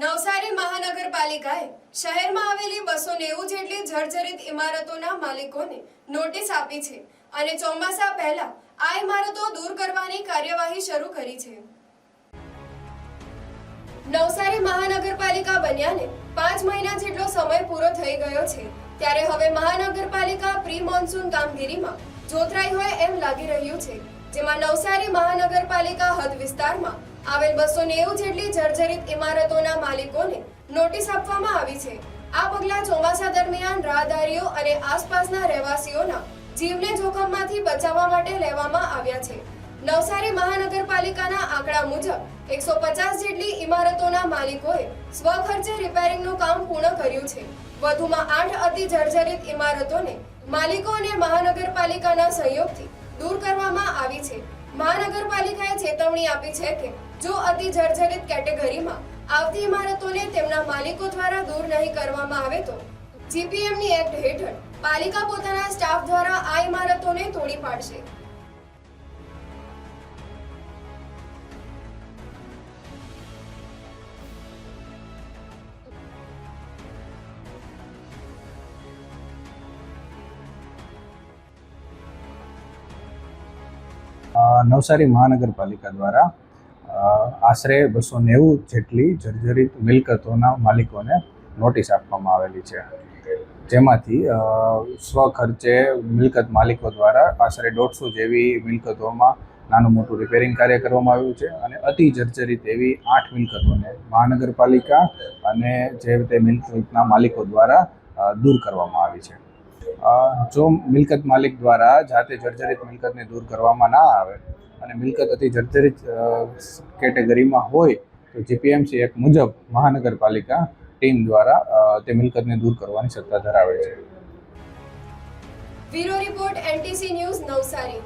નવસારી મહાનગરપાલિકાએ શહેરમાં આવેલી બસો નેવું જેટલી જર્જરિત ઇમારતોના માલિકોને નોટિસ આપી છે અને ચોમાસા પહેલા આ ઇમારતો દૂર કરવાની કાર્યવાહી શરૂ કરી છે. નવસારી મહાનગરપાલિકા બન્યાને પાંચ મહિના જેટલો સમય પૂરો થઈ ગયો છે, ત્યારે હવે મહાનગરપાલિકા પ્રી મોન્સૂન કામગીરીમાં જોતરાઈ હોય એમ લાગી રહ્યું છે, જેમાં નવસારી મહાનગરપાલિકા હદ વિસ્તારમાં આવેલ બસો નેવું જેટલી જર્જરિત ઇમારતોના માલિકોને નોટિસ આપવામાં આવી છે. આ પગલાં ચોમાસા દરમિયાન રાહદારીઓ અને આસપાસના રહેવાસીઓના જીવને જોખમમાંથી બચાવવા માટે લેવામાં આવ્યા છે. નવસારી મહાનગરપાલિકાના આંકડા મુજબ એકસો પચાસ જેટલી ઇમારતોના માલિકોએ સ્વખર્ચે રિપેરિંગનું કામ પૂર્ણ કર્યું છે. વધુમાં આઠ અતિ જર્જરિત ઇમારતોને માલિકો અને મહાનગરપાલિકાના સહયોગથી દૂર કરવામાં આવી છે. મહાનગરપાલિકાએ ચેતવણી આપી છે કે જો અતિ જર્જરિત કેટેગરીમાં આવતી ઇમારતોને તેમના માલિકો દ્વારા દૂર નહીં કરવામાં આવે તો જીપીએમની એક્ટ હેઠળ પાલિકા પોતાના સ્ટાફ દ્વારા આ ઇમારતોને તોડી પાડશે. નવસારી મહાનગરપાલિકા દ્વારા આશરે બસો નેવું જેટલી જર્જરિત મિલકતોના માલિકોને નોટિસ આપવામાં આવેલી છે. જેમાંથી સ્વખર્ચે મિલકત માલિકો દ્વારા આશરે દોઢસો જેવી મિલકતોમાં નાનું મોટું રિપેરિંગ કાર્ય કરવામાં આવ્યું છે અને અતિ જર્જરિત એવી આઠ મિલકતોને મહાનગરપાલિકા અને જે તે મિલકતના માલિકો દ્વારા દૂર કરવામાં આવી છે. જો મિલકત માલિક દ્વારા જાતે જર્જરિત મિલકતને દૂર કરવામાં ના આવે અને મિલકત અતિ જર્જરિત કેટેગરીમાં હોય, તો જીપીએમસી એક મુજબ મહાનગરપાલિકા ટીમ દ્વારા તે મિલકતને દૂર કરવાની સત્તા ધરાવે છે. Bureau report NTC news Navsari.